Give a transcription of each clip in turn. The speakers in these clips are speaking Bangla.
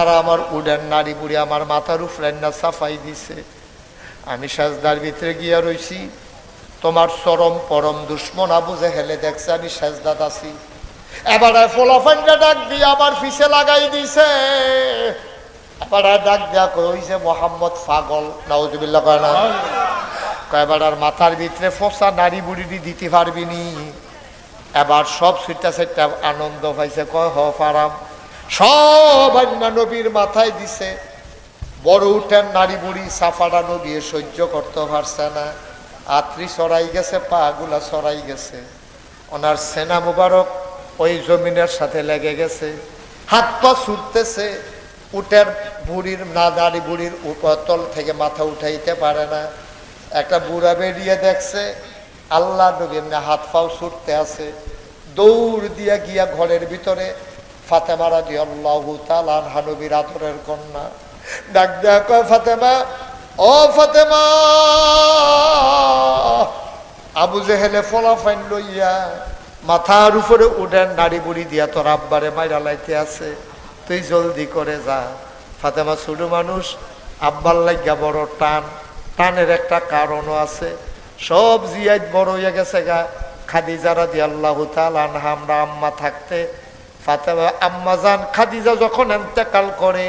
তারা আমার উডেন নারী বুড়ি আমার মাথার উপরে না সাফাই দিছে। আমি সাজদার ভিতরে গিয়া রইছি। তোমার চরম পরম দুশ্মন আবু হেলে দেখছে আমি সাজদাত আছি। এবার ফোলাফান্ডা ডাক দিয়ে আমার পিছে লাগাই দিছে। আনন্দ পাইছে। কয়, হ, পারাম। সব অন্য নবীর মাথায় দিছে। বড় উঠেন নারী বুড়ি সাফাটা নবী সহ্য করতে পারছে না। আত্রি সরাই গেছে, পা গুলা সরাই গেছে। ওনার সেনা মুবারক ওই জমিনের সাথে লেগে গেছে। হাত পা ছুটতেছে উটের বুড়ির না নারী বুড়ির উপতল থেকে মাথা উঠাইতে পারে না। একটা বুড়া বেরিয়ে দেখছে, আল্লাহ নবী হাত পাও ছুটতে আছে। দৌড় দিয়া গিয়া ঘরের ভিতরে ফাতেমারা দিয়ে আল্লাহ তালান হানবীর আদরের কন্যা। ডাক দেয়া কয়, ফাতেমা, ও ফাতেমা! আবু জেহেলে ফলা ফাইন লইয়া মাথার উপরে উঠেন নাড়ি বুড়ি দিয়া, তোর আব্বারে মাইরা লাইতে আছে, তুই জলদি করে যা। ফাতেমা ছোট মানুষ, আব্বার লাগিয়া বড় টান। টানের একটা কারণও আছে। সব জিয়াই বড় হইয়া গেছে গা। খাদিজারা দি আল্লাহ তাল আনহা, আমরা আম্মা থাকতে ফাতেমা আম্মা যান খাদিজা যখন এন্তেকাল করে,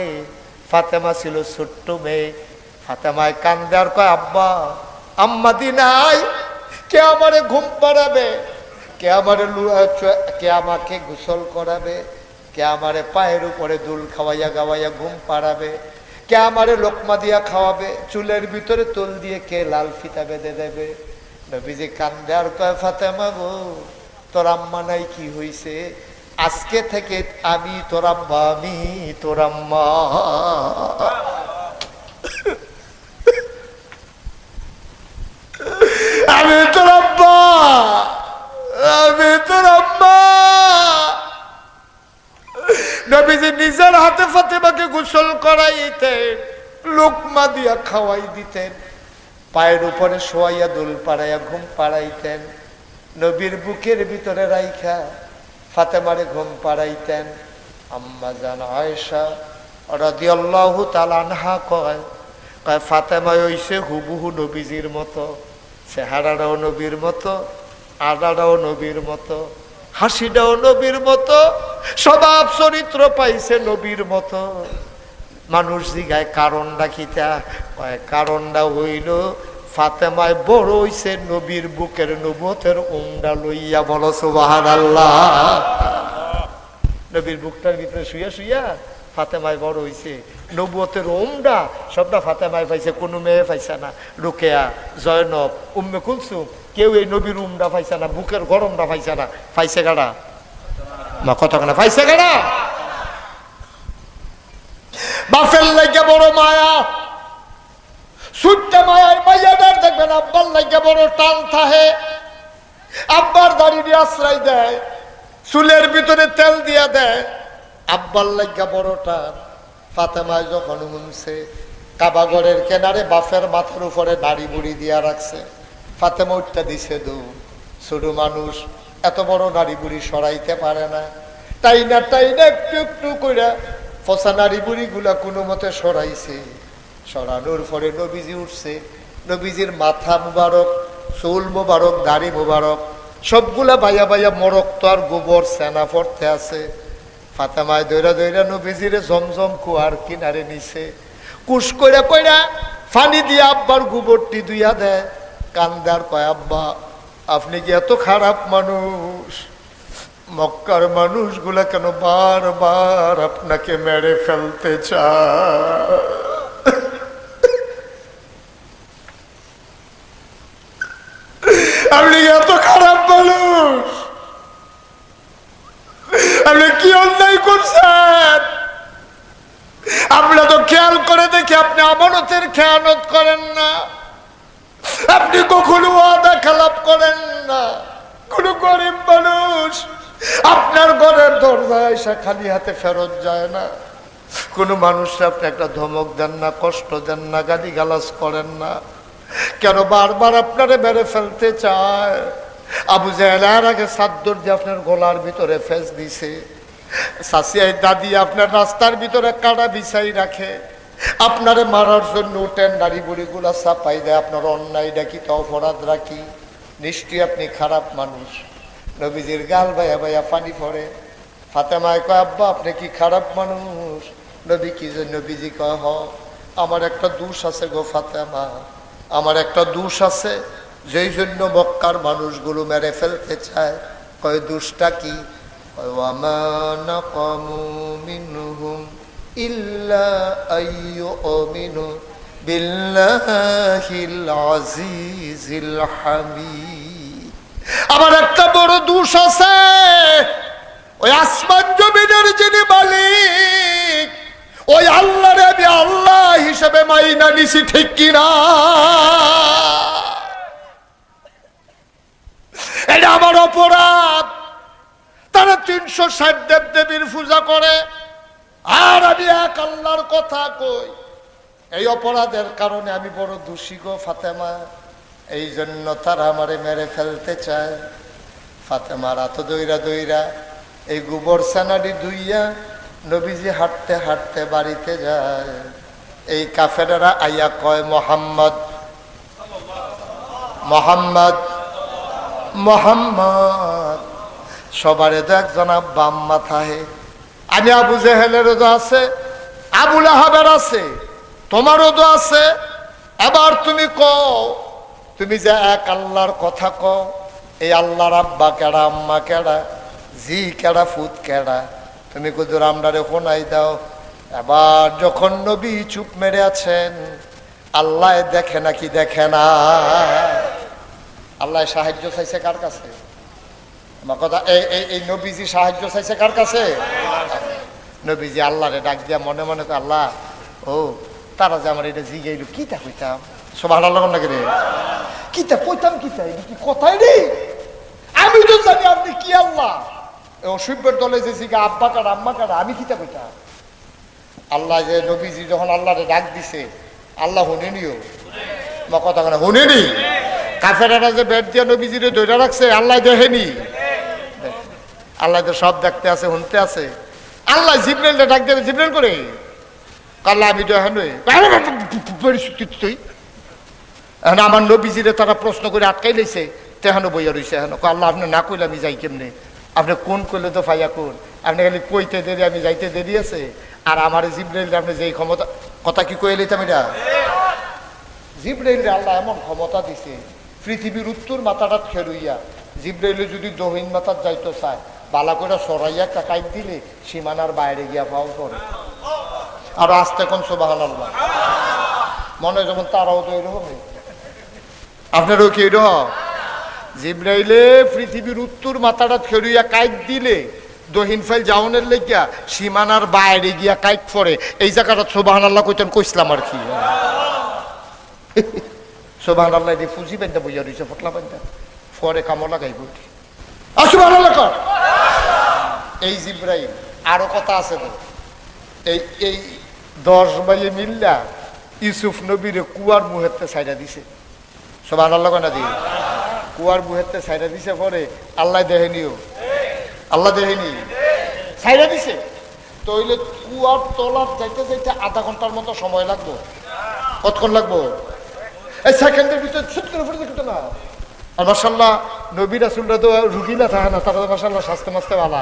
ফাতেমা ছিল ছোট্ট মেয়ে। ফাতেমায় কান্দে আর কয় আব্বা আম্মা দি নাই, কে আমারে ঘুম পাড়াবে? কে আমারে কে আমাকে গোসল করাবে? কে আমারে পায়ের উপরে দুল খাওয়াইয়া গাওয়াইয়া ঘুম পাড়াবে? কে আমারে লোকমা দিয়া খাওয়াবে? চুলের ভিতরে তোল দিয়ে কে লাল ফিতা বেঁধে দেবে? নবীজি কান্দে আর কয়, ফাতেমা গো, তোর আম্মা নাই, কি হইছে? আজকে থেকে আমি তোর আম্মা আমি তোর আম্মা। আমি তোর আমি তোর নবীজি নিজের হাতে ফাতেমাকে গোসল করাইতেন, লোকমা দিয়া খাওয়াই দিতেন, পায়ের উপরে শোয়াইয়া দোল পাড়াইয়া ঘুম পাড়াইতেন, নবীর বুকের ভিতরে রাইখা ফাতেমারে ঘুম পাড়াইতেন। আম্মা জান আয়েশা রাদিয়াল্লাহু তাআলা আনহা কয় কয় ফাতেমা হইছে হুবহু নবীজির মতো, চেহারাটাও নবীর মতো আডাটাও নবীর মতো, হাসিটাও নবীর মতো, স্বভাব চরিত্র পাইছে নবীর মতো। মানুষ জিগায় কারণটা খিতা কয়, কারণটা হইল ফাতেমায় বড় হইছে নবীর বুকের নবতের উমডা লইয়া বলো সুবাহান আল্লাহ নবীর বুকটার ভিতরে শুইয়া শুইয়া ফাতেমায় বড় হইছে নবুয়তের ওমডা সবটা ফাতেমায় পাইছে, কোনো মেয়ে পাইছে না। রুকেয়া, জয়নব, উম্মে কুলসুম, কেউ এই নবীর উমডা পাইছে না, বুকের গরমটা পাইছে না। পাইছে গাড়া মা কতখানা পাইছে গাড়া বাফের লাগে বড় মায়া। সুট্টা মায়ার মাইয়াটার দেখবেন আব্বার লাগে বড় টান থাহে। আব্বার দাঁড়িয়ে আশ্রয় দেয়, চুলের ভিতরে তেল দিয়া দেয়। আব্বার লাগা বড় টান। ফাতেমায় যখন মুনছে কাবাগরের কেনারে বাফের মাথার উপরে নাড়ি বুড়ি দিয়া রাখছে। ফাতেমা উঠটা দিছে দু ছোট মানুষ, এত বড় নাড়ি বুড়ি সরাইতে পারে না। তাই না তাই না একটু একটু করে ফসা নাড়ি বুড়ি গুলা কোনো মতে সরাইছে। সরানোর পরে নবীজি উঠছে। নবীজির মাথা মুবারক, চুল মুবারক, দাড়ি মুবারক, সবগুলা বাইয়া বাইয়া মরক তো আর গোবর, সেনা পড়তে আছে। ফাতেমায় দৈরা দৈরা নবীজিরে জমজম কুয়ার কিনারে নিছে। কুশ কইরা কইরা ফানি দিয়ে আব্বার গোবরটি দুইয়া দেয়। কান্দার কয়, আব্বা, আপনি কি এত খারাপ মানুষ? মক্কার মানুষগুলা কেন বারবার আপনাকে মেরে ফেলতে চায় আপনি এত খারাপ মানুষ আপনি কি অন্যায় করছেন আমরা তো খেয়াল করে দেখি আপনি আমানতের খেয়ানত করেন না। আপনি কখনো ওয়াদা খেলাপ করেন না। কোন গরিব মানুষ আপনার ঘরের দরজায় এসে খালি হাতে ফেরত যায় না। কোনো মানুষকে আপনি একটা ধমক দেন না, কষ্ট দেন না গালি গালাজ করেন না। কেন বারবার আপনারে বেড়ে ফেলতে চায়? আবু জাহেলার আগে সাদ্দর দিয়ে আপনার গলার ভিতরে ফেস দিছে। সাসিয়াই দাদি আপনার রাস্তার ভিতরে কাটা বিছাই রাখে। আপনারে মারার জন্য উঠেন নারী বুড়িগুলা চাপাই দেয় আপনার অন্যায় ডাকি তো অপরাধ রাখি। নিশ্চয়ই আপনি খারাপ মানুষ। নবীজির গাল ভাইয়া ভাইয়া পানি পড়ে। ফাতেমায় কয় আব্বা আপনি কি খারাপ মানুষ? নবী কি যে নবীজি কয় হ আমার একটা দোষ আছে গো ফাতেমা। আমার একটা দোষ আছে যেই জন্য মক্কার মানুষগুলো মেরে ফেলতে চায়। কয় দোষটা কি? কয়, ওয়ামা নাকামু মিনহুম। আমার একটা বড় দোষ আছে। ওই আসমান জমিনের যিনি মালিক, ওই আল্লাহরে আমি আল্লাহ হিসেবে মাইনা নিছি, ঠিক কিনা? এটা আমার অপরাধ। তারা তিনশো ষাট দেব দেবীর পূজা করে। আল্লাহর কথা কই? এই অপরাধের কারণে আমি বড় দোষী গো ফাতেমা। এই জন্য তারা আমারে মেরে ফেলতে চায়। ফাতেমার এত দইরা দইরা এই গোবর সানাডি দুইয়া নবীজি হাঁটতে হাঁটতে বাড়িতে যায়। এই কাফেরারা আইয়া কয়, মোহাম্মদ মোহাম্মদ মোহাম্মদ। সবারে তো একজন বাম মাথায় আমি আবু জেহেলেরও তো আছে আবুল আহাবের আছে, তোমারও তো আছে। এবার তুমি কও, তুমি যে এক আল্লাহর কথা কও, এই আল্লাহর আব্বা কেডা, আম্মা কেডা, জি কেডা, ফুত কেডা, তুমি কুদুর আমরারে শোনাই দাও। এবার যখন নবী চুপ মেরে আছেন আল্লাহ দেখে নাকি দেখে না? আল্লাহ সাহায্য চাইছে কার কাছে? আমার কথা এই এই নবীজি সাহায্য চাইছে কার কাছে? নবীজি আল্লাহরে ডাক দিয়া মনে মনে কয়, আল্লাহ ও তারা যে আমার এটা জিগাইল কিতা কইতাম? সব আল্লাহ নাকি রে? কিতা কইতাম কিতা? এটা কি কথাই রে আমি তো জানি আপনি কি আল্লাহ। অসভ্যের দলে যে জিগা আব্বা কার আম্মা কার আমি কিতা কইতাম? আল্লাহ যে নবীজি যখন আল্লাহরে ডাক দিছে আল্লাহ শুনেনিও মা কথা কেন শুনেনি কাফেরারা যে বেড দিয়ে নবীজিরে ধরে রাখছে আল্লাহ দেখেনি আল্লাহ তো সব দেখতে আছে শুনতে আছে। আল্লাহ জিব্রেলটা ডাক দেবে জিব্রেল করে কাল্লা আমি তো এখন তুই এখন আমার নবীজিরে তারা প্রশ্ন করে আটকাই লাইছে তেহানো বইয়া রইছে এখন। আল্লাহ, আপনি না কইলে আমি যাই কেমনে? আপনি কোন কইলে তো ফাইয়া কোন? আপনি খালি কইতে দেরি, আমি যাইতে দেরি আছে। আর আমার জিব্রেল আপনি যেই ক্ষমতা, কথা কি কয়ে লইতাম এটা? জিব্রাইল আল্লাহ এমন ক্ষমতা দিছে, পৃথিবীর উত্তর মাথাটা খেরুইয়া। জিব্রাইলে যদি দহিন মাথার যাইতো চায় বালা করে সরাইয়া একটা কাইট দিলে সীমানার বাইরে গিয়া পাও পড়ে আর আসতে কোন সোবাহান মনে যখন তারাও তো এরকমই আপনারও কি এরকম? জিব্রাইলে পৃথিবীর উত্তর মাথাটা খেরুইয়া কাইট দিলে, দহিন ফাইল যাওনের লেগিয়া সীমানার বাইরে গিয়া কাইট পড়ে এই জায়গাটা সোবাহান আল্লাহ কইতেন কইসলাম আর কি। সোবাহান আল্লাহ ফুজি পেনটা বইয়া রয়েছে ফটলা পেনটা পরে কামো লাগাইব। আসুবাহান আল্লাহ কর। এই জিব্রাইল, আরও কথা আছে এই এই দশ বাইয়ে মিল্লা ইউসুফ নবীরে কুয়ার মুহেতে সাইডা দিছে। সোবাহান আল্লাহ না দিয়ে? কুয়ার মুহেতে সাইডা দিছে পরে আল্লাহ দেহেনিও আল্লাহ দেহেনি সাইডা দিছে। তো হইলে কুয়ার তলার যাইতে যাইতে আধা ঘণ্টার মতো সময় লাগবো। কতক্ষণ লাগবো? এই সেকেন্ডের ভিতরে ছুট করে পড়ে দেখতো না। আর মাসাল্লাহ নবী রাসুলরা তো রুগী না থাকে না, তারা তো মাসাল্লাহ স্বাস্থ্য মাস্তে ভালা।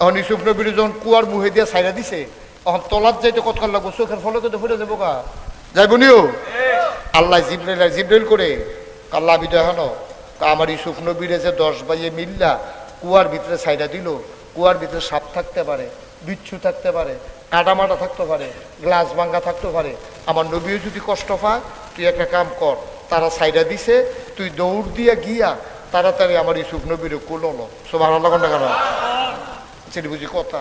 এখন ইসুফ নবীর যখন কুয়ার মুহে দিয়ে সাইডা দিছে এখন তলার যাইতে কতক্ষণ লাগবো? চোখের ফলকে তো ফুটে যাব কা যাইব নিও? আল্লাহ জিব্রাইল জিব্রাইল করে আল্লাহ বিদয় এখনও আমার ইসুফ নবীরে যে দশ বাইয়ে মিল্লা কুয়ার ভিতরে সাইডা দিল, কুয়ার ভিতরে সাপ থাকতে পারে, বিচ্ছু থাকতে পারে কাটামাটা থাকতে পারে, গ্লাস ভাঙ্গা থাকতে পারে, আমার নবীও যদি কষ্ট পায়, তুই একটা কাম কর, তারা সাইডা দিছে, তুই দৌড় দিয়া গিয়া তাড়াতাড়ি আমার ইসুফ নবীরে কোললো সব ভালো লাগান না কেন? সেটি বুঝি কথা।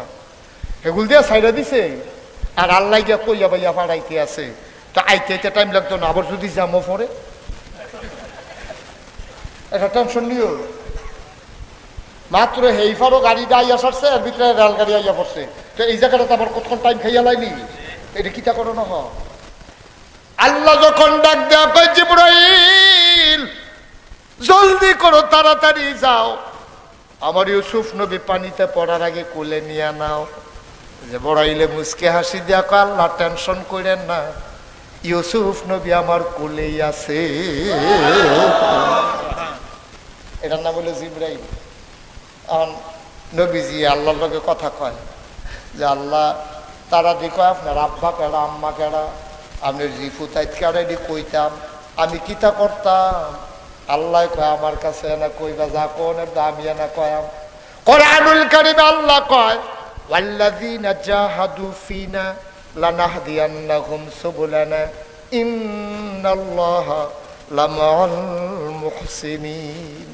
হেগুল দিয়া সাইডা দিছে। আর আল্লাহ গিয়া কইয়া বাইয়া পাড়াইতে আছে। তো আইতে আইতে টাইম লাগতো না, আবার যদি জামো পরে। একটা টেনশন নিও। মাত্র হেইফারও গাড়িটা আইয়া সারছে আর ভিতরে রেল গাড়ি আইয়া পড়ছে। তো এই জায়গাটা তো আবার কতক্ষণ টাইম খাইয়া লাইনি এটা কিতা করো না আল্লাহ যখন ডাক দেয়া কয়, জিব্রাইল, জলদি করো, তাড়াতাড়ি যাও। আমার ইউসুফ নবী পানিতে পড়ার আগে কোলে নিয়ে নাও। যে বড়াইলে মুসকে হাসি দিয়া আল্লাহ টেনশন করেন না। ইউসুফ নবী আমার কোলেই আছে। এটার নাম হলো জিব্রাইল। এখন নবীজি আল্লাহর লগে কথা কয় যে, আল্লাহ, তারা দেখো আপনার আব্বা কেডা, আম্মা কেডা? আপনার রিফু তাইত কেডা এটি কইতাম। আমি কিতা করতাম? আল্লাহ কয় আমার কাছে এনা কইবা যা কোন আমি এনা কয়াম। কোরআনুল কারিম আল্লাহ কয় ওয়াল্লাযীনা জাহাদু ফিনা লানাহদিয়ান্নাহুম সুবুলানা ইন্নাল্লাহা লামাআল মুহসিনিন।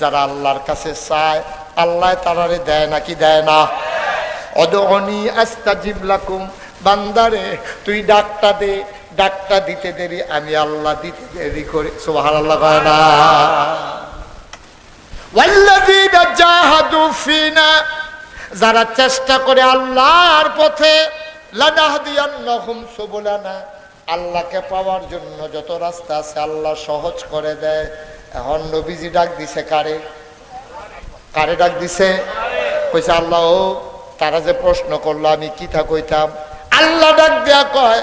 যারা আল্লাহর কাছে চায় আল্লাহ তারারে দেয় নাকি দেয় না? অদনি আস্তাজিব লাকুম বান্দারে তুই ডাকটা দে ডাকটা দিতে দেরি, আমি আল্লাহ দিতে দেরি করি। সোহার আল্লাহ না। যারা চেষ্টা করে আল্লাহর পথে আল্লাহকে পাওয়ার জন্য যত রাস্তা আছে আল্লাহ সহজ করে দেয়। এখন নবীজি ডাক দিছে কারে? কারে ডাক দিছে? কইছে, আল্লাহ তারা যে প্রশ্ন করল, আমি কিতা কইতাম? আল্লাহ ডাক দেয়া কয়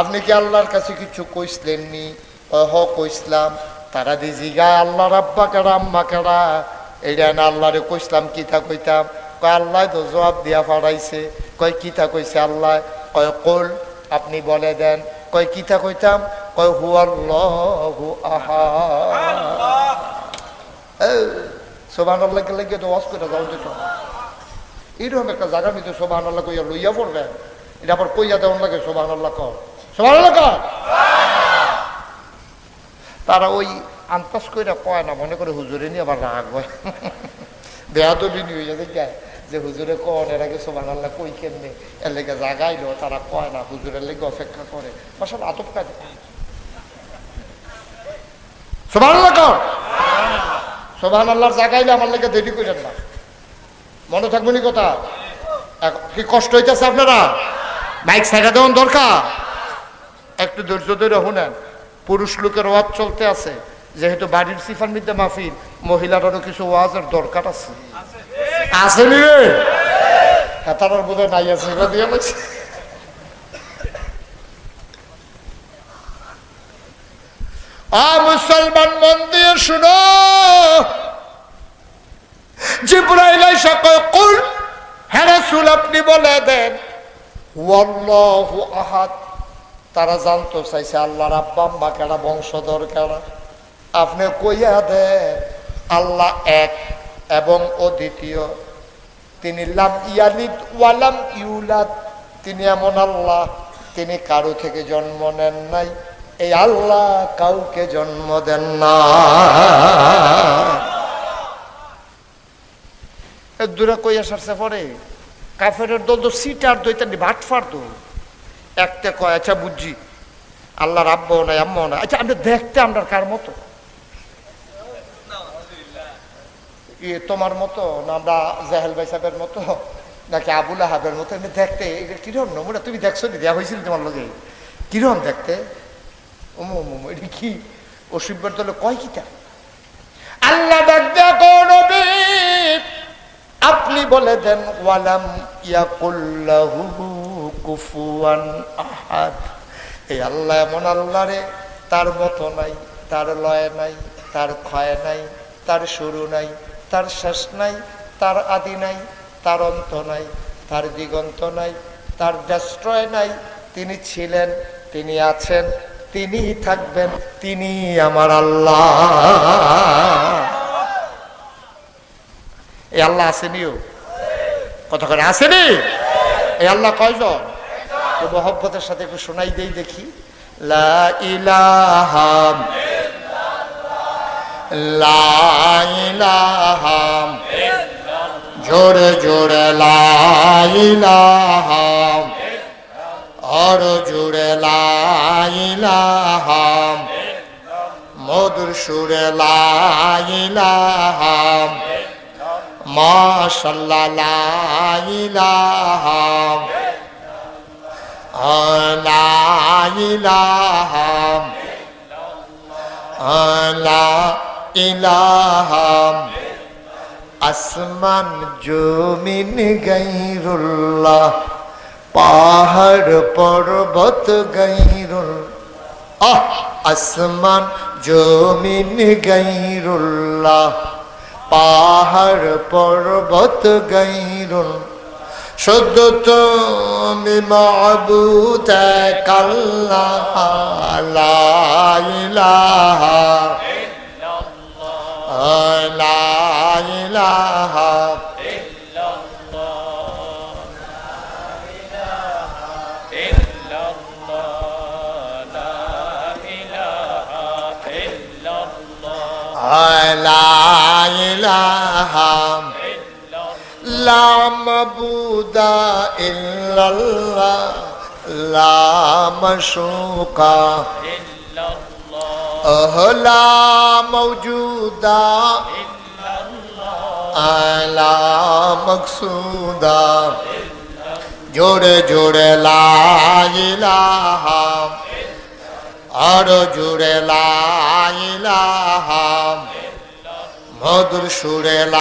আপনি কি আল্লাহর কাছে কিছু কইসলেননি হ কইসলাম। তারা দি জিগা আল্লাহ রাব্বা কেডা আম্মা কেডা এইটা না আল্লাহরে কইসলাম, কিতা কইতাম? কয়, আল্লাহ তো জবাব দিয়া ফাড়াইছে। কয়, কিতা কইছে আল্লাহ? কয়, কোল, আপনি বলে দেন। কয়, কিতা কইতাম? কয় হু আল্লাহু আহা সোবান আল্লাহকে লাগিয়ে তো ওয়াজ করে যাও যেত এইরকম একটা জায়গার ভিতরে সোবান আল্লাহ কইয়া লইয়া পড়বে এটা আবার কইয়া দেওয়ার লাগে সোবান আল্লাহ কর। তারা ওই আন্তাজ কইরা কয় না, মনে করে হুজুরে নিয়ে আবার রাগ হয়। বেহাদবি নিয়ে যাবে কে যে হুজুরে কন, এর আগে সোবান আল্লাহ কই কেমনে? এর লেগে জাগাইলো, তারা কয় না, হুজুরের লেগে অপেক্ষা করে। মাসাল আতপ কাজ। সোবান আল্লাহ কর সোবান আল্লাহর জাগাইলে আমার লেগে দেরি করেন না। মনে থাকবে নি কথা? কি কষ্ট হইতেছে আপনারা? বাইক সাইডা দেওয়ার দরকার? একটু ধৈর্য ধরে শুনেন পুরুষ লোকের ওয়াজ চলতে আছে যেহেতু বাড়ির সিফার মধ্যে মাহফিল মহিলারও কিছু ওয়াজের দরকার আছে। আছে নি রে? হেতারার বোধ নাই আছে দিয়ে বলছি। আ মুসলমান মন দিয়ে শুনো। জিব্রাইল এসে কয় কুল হ্যাঁ রাসূল আপনি বলে দেন ওয়াল্লাহু আহাদ। তারা জানতো, চাইছে আল্লাহর আব্বা কেডা বংশধর কেডা। আপনি কইয়া দেন, আল্লাহ এক এবং অদ্বিতীয় তিনি লাম ইয়ালিদ ওয়ালাম ইউলাদ। তিনি এমন আল্লাহ, তিনি কারও থেকে জন্ম নেন নাই। এই আল্লাহ কাউকে জন্ম দেন না। দূরে কইয়া সারছে পরে কাফের দল তো সিটার দইতানি ভাট ফার তো একটা কয় আচ্ছা বুঝছি। আল্লাহর আব্বাও নাই, আম্মাও নাই। আচ্ছা আমরা দেখতে আমরা কার মতো? ইয়ে তোমার মতো না আমরা জাহেল ভাই সাহেবের মতো, নাকি আবুল আহাবের মতো? এমনি দেখতে এটা কীরকম নমুনা তুমি দেখছ নি? দেওয়া হয়েছিল তোমার লোকে কীরকম দেখতে? ওমো ওমো এটা কি? অসিব্যের দলে কয় কিতা আল্লাহ আপনি বলে দেন, ওয়ালাম ইয়াকুল্লাহু কুফুয়ান আহাদ। এই আল্লাহ এমন আল্লাহ রে, তার মতো নাই, তার লয় নাই, তার ক্ষয় নাই, তার শুরু নাই, তার শেষ নাই, তার আদি নাই, তার অন্ত নাই, তার দিগন্ত নাই, তার ডেস্ট্রয় নাই। তিনি ছিলেন, তিনি আছেন তিনি থাকবেন তিনি আমার আল্লাহ। এই আল্লাহ আসেনিও? কত করে আসেনি? এই আল্লাহ কয়জন? তো মহব্বতের সাথে একটু শোনাই দেই দেখি। লা ইলাহা লা ইলাহা। জোরে জোরে লাইলাহা আর জোরে লাইলাহা মধুর সুরে লাইলাহা মাশাল্লাহ লাইলাহা লাইলাহা লা ইলাহা আসমান জমিন গাইরুল্লাহ, পাহাড় পর্বত গাইরুল আহ, আসমান জমিন গাইরুল্লাহ, পাহাড় পর্বত শুদ্ধ তুমি মাবুদ কাল্লা লা ইলাহা লা ইলাহা লা ইলাহা লা মাবুদা ইল্লাল্লাহ লা মাশুকা লা মৌজুদা লা মকসুদা। জোরে জোরে লা ইলাহা। আরও জোরে লা ইলাহা। মধুর সুরে লা